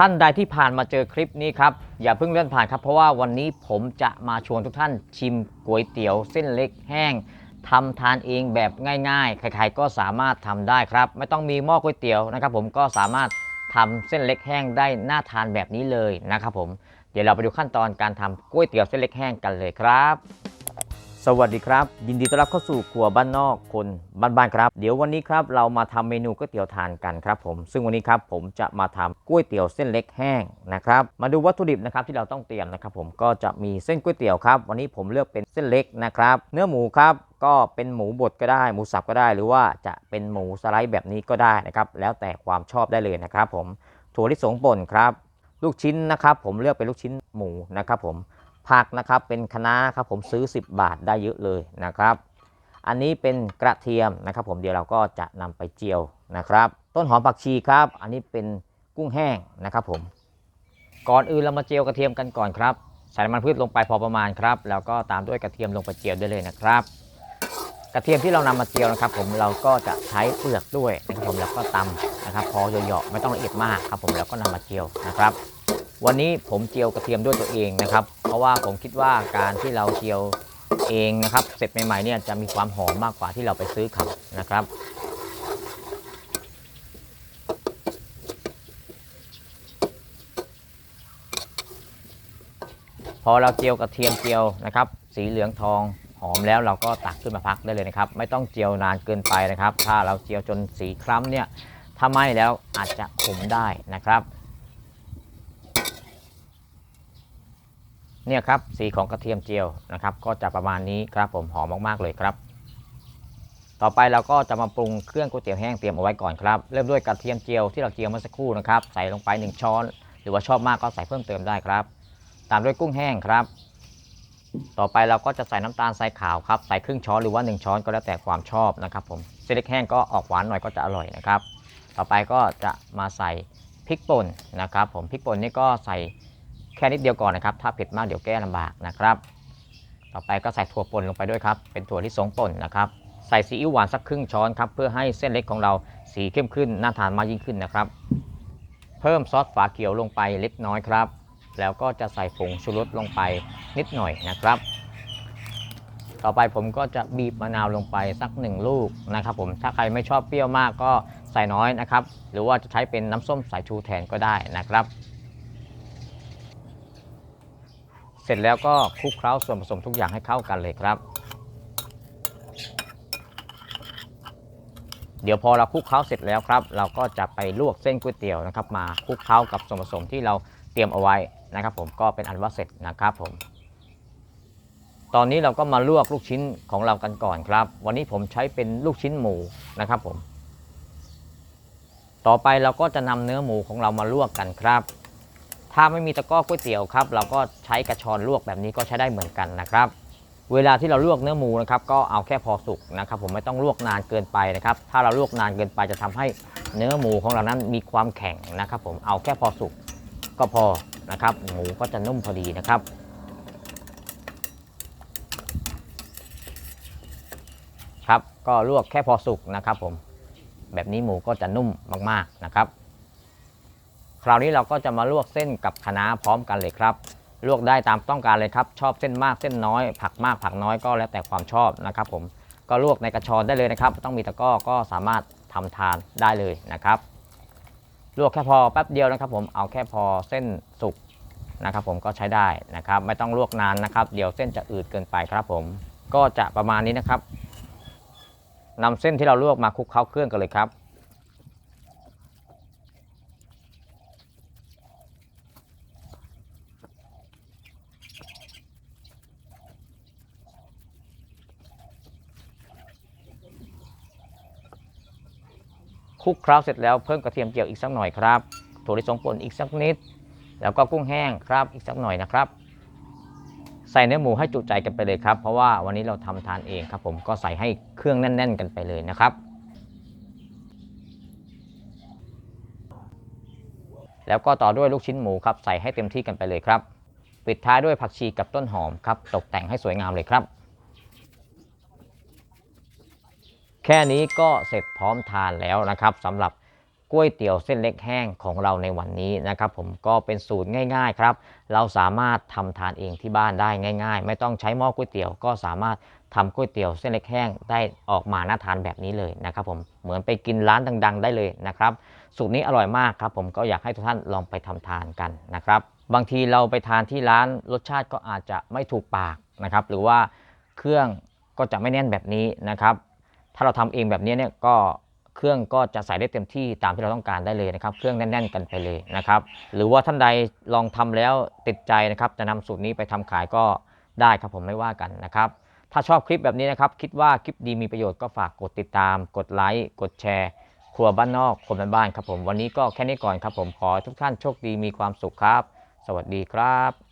ท่านใดที่ผ่านมาเจอคลิปนี้ครับ อย่าเพิ่งเลื่อนผ่านครับ เพราะว่าวันนี้ผมจะมาชวนทุกท่านชิมก๋วยเตี๋ยวเส้นเล็กแห้งทำทานเองแบบง่ายๆ ใครๆก็สามารถทำได้ครับ ไม่ต้องมีหม้อก๋วยเตี๋ยวนะครับ ผมก็สามารถทำเส้นเล็กแห้งได้น่าทานแบบนี้เลยนะครับผม เดี๋ยวเราไปดูขั้นตอนการทำก๋วยเตี๋ยวเส้นเล็กแห้งกันเลยครับ สวัสดีครับ ยินดีต้อนรับเข้าสู่ครัวบ้านนอกคนบ้านๆครับ เดี๋ยววันนี้ครับเรามาทำเมนูก๋วยเตี๋ยวทานกันครับผม ซึ่งวันนี้ครับผมจะมาทำก๋วยเตี๋ยวเส้นเล็กแห้งนะครับ มาดูวัตถุดิบนะครับที่เราต้องเตรียมนะครับ ผมก็จะมีเส้นก๋วยเตี๋ยวครับ วันนี้ผมเลือกเป็นเส้นเล็กนะครับ เนื้อหมูครับก็เป็นหมูบดก็ได้หมูสับก็ได้ หรือว่าจะเป็นหมูสไลด์แบบนี้ก็ได้นะครับแล้วแต่ความชอบได้เลยนะครับ ผมถั่วลิสงป่นครับ ลูกชิ้นนะครับ ผมเลือกเป็นลูกชิ้นหมูนะครับ ผม ผักนะครับเป็นคะน้าครับผมซื้อ 10 บาทได้เยอะเลยนะครับ อันนี้เป็นกระเทียมนะครับ ผมเดี๋ยวเราก็จะนำไปเจียวนะครับ ต้นหอมผักชีครับ อันนี้เป็นกุ้งแห้งนะครับผม ก่อนอื่นเรามาเจียวกระเทียมกันก่อนครับใส่น้ำมันพืชลงไปพอประมาณครับ แล้วก็ตามด้วยกระเทียมลงไปเจียวได้เลยนะครับ กระเทียมที่เรานำมาเจียวนะครับ ผมเราก็จะใช้เปลือกด้วยนะครับผมแล้วก็ตำนะครับ พอเหยาะๆไม่ต้องละเอียดมากครับ ผมแล้วก็นำมาเจียวนะครับ วันนี้ผมเจียวกระเทียมด้วยตัวเองนะครับ เพราะว่าผมคิดว่าการที่เราเจียวเองนะครับเสร็จใหม่ๆเนี่ยจะมีความหอมมากกว่าที่เราไปซื้อครับนะครับพอเราเจียวกระเทียมเจียวนะครับ สีเหลืองทองหอมแล้วเราก็ตักขึ้นมาพักได้เลยนะครับ ไม่ต้องเจียวนานเกินไปนะครับ ถ้าเราเจียวจนสีคล้ำเนี่ยถ้าไหม้แล้วอาจจะขมได้นะครับ เนี่ยครับสีของกระเทียมเจียวนะครับ ก็จะประมาณนี้ครับผมหอมมากๆเลยครับ ต่อไปเราก็จะมาปรุงเครื่องก๋วยเตี๋ยวแห้งเตรียมเอาไว้ก่อนครับเริ่มด้วยกระเทียมเจียวที่เราเจียวเมื่อสักครู่นะครับใส่ลงไป 1 ช้อน หรือว่าชอบมากก็ใส่เพิ่มเติมได้ครับ ตามด้วยกุ้งแห้งครับ ต่อไปเราก็จะใส่น้ำตาลทรายขาวครับใส่ครึ่งช้อนหรือว่า 1 ช้อนก็แล้วแต่ความชอบนะครับผมเส้นเล็กแห้งก็ออกหวานหน่อยก็จะอร่อยนะครับ ต่อไปก็จะมาใส่พริกป่นนะครับ ผมพริกป่นนี่ก็ใส่ แค่นิดเดียวก่อนนะครับ ถ้าเผ็ดมากเดี๋ยวแก้ลำบากนะครับ ต่อไปก็ใส่ถั่วป่นลงไปด้วยครับ เป็นถั่วลิสงป่นนะครับใส่ซีอิ๊วหวานสักครึ่งช้อนครับเพื่อให้เส้นเล็กของเราสีเข้มขึ้นน่าทานมากยิ่งขึ้นนะครับ เพิ่มซอสฝาเขียวลงไปเล็กน้อยครับ แล้วก็จะใส่ผงชูรสลงไปนิดหน่อยนะครับ ต่อไปผมก็จะบีบมะนาวลงไปสักหนึ่งลูกนะครับ ผมถ้าใครไม่ชอบเปรี้ยวมากก็ใส่น้อยนะครับ หรือว่าจะใช้เป็นน้ำส้มสายชูแทนก็ได้นะครับ เสร็จแล้วก็คลุกเคล้าส่วนผสมทุกอย่างให้เข้ากันเลยครับ เดี๋ยวพอเราคลุกเคล้าเสร็จแล้วครับ เราก็จะไปลวกเส้นก๋วยเตี๋ยวนะครับ มาคลุกเคล้ากับส่วนผสมที่เราเตรียมเอาไว้นะครับ ผมก็เป็นอันว่าเสร็จนะครับผม ตอนนี้เราก็มาลวกลูกชิ้นของเรากันก่อนครับ วันนี้ผมใช้เป็นลูกชิ้นหมูนะครับผม ต่อไปเราก็จะนำเนื้อหมูของเรามาลวกกันครับ ถ้าไม่มีตะกร้อก๋วยเตี๋ยวครับเราก็ใช้กระชอนลวกแบบนี้ก็ใช้ได้เหมือนกันนะครับเวลาที่เราลวกเนื้อหมูนะครับก็เอาแค่พอสุกนะครับผมไม่ต้องลวกนานเกินไปนะครับถ้าเราลวกนานเกินไปจะทำให้เนื้อหมูของเรานั้นมีความแข็งนะครับ ผมเอาแค่พอสุกก็พอนะครับ หมูก็จะนุ่มพอดีนะครับ ครับก็ลวกแค่พอสุกนะครับ ผมแบบนี้หมูก็จะนุ่มมากๆนะครับ คราวนี้เราก็จะมาลวกเส้นกับคะน้าพร้อมกันเลยครับ ลวกได้ตามต้องการเลยครับ ชอบเส้นมากเส้นน้อย ผักมากผักน้อยก็แล้วแต่ความชอบนะครับผมก็ลวกในกระชอนได้เลยนะครับไม่ต้องมีตะก้อก็สามารถทำทานได้เลยนะครับ ลวกแค่พอแป๊บเดียวนะครับ ผมเอาแค่พอเส้นสุกนะครับ ผมก็ใช้ได้นะครับ ไม่ต้องลวกนานนะครับ เดี๋ยวเส้นจะอืดเกินไปครับ ผมก็จะประมาณนี้นะครับนำเส้นที่เราลวกมาคลุกเคล้าเครื่องกันเลยครับ ลุกเคล้าเสร็จแล้วเพิ่มกระเทียมเจียวอีกสักหน่อยครับถั่วลิสงป่นอีกสักนิด แล้วก็กุ้งแห้งครับอีกสักหน่อยนะครับ ใส่เนื้อหมูให้จุใจกันไปเลยครับ เพราะว่าวันนี้เราทำทานเองครับ ผมก็ใส่ให้เครื่องแน่น ๆ กันไปเลยนะครับ แล้วก็ต่อด้วยลูกชิ้นหมูครับใส่ให้เต็มที่กันไปเลยครับ ปิดท้ายด้วยผักชีกับต้นหอมครับตกแต่งให้สวยงามเลยครับ แค่นี้ก็เสร็จพร้อมทานแล้วนะครับสำหรับก๋วยเตี๋ยวเส้นเล็กแห้งของเราในวันนี้นะครับ ผมก็เป็นสูตรง่าย ๆ ครับ เราสามารถทำทานเองที่บ้านได้ง่าย ๆ ไม่ต้องใช้หม้อก๋วยเตี๋ยวก็สามารถทำก๋วยเตี๋ยวเส้นเล็กแห้งได้ออกมาน่าทานแบบนี้เลยนะครับ ผมเหมือนไปกินร้านดัง ๆ ได้เลยนะครับ สูตรนี้อร่อยมากครับ ผมก็อยากให้ทุกท่านลองไปทำทานกันนะครับ บางทีเราไปทานที่ร้านรสชาติก็อาจจะไม่ถูกปากนะครับ หรือว่าเครื่องก็จะไม่แน่นแบบนี้นะครับ ถ้าเราทำเองแบบนี้เนี่ยก็เครื่องก็จะใส่ได้เต็มที่ตามที่เราต้องการได้เลยนะครับ เครื่องแน่น ๆ กันไปเลยนะครับ หรือว่าท่านใดลองทำแล้วติดใจนะครับ จะนำสูตรนี้ไปทำขายก็ได้ครับผมไม่ว่ากันนะครับ ถ้าชอบคลิปแบบนี้นะครับ คิดว่าคลิปดีมีประโยชน์ก็ฝากกดติดตาม กดไลค์กดแชร์ ครัวบ้านนอกคนบ้านๆครับผมวันนี้ก็แค่นี้ก่อนครับผมขอทุกท่านโชคดีมีความสุขครับ สวัสดีครับ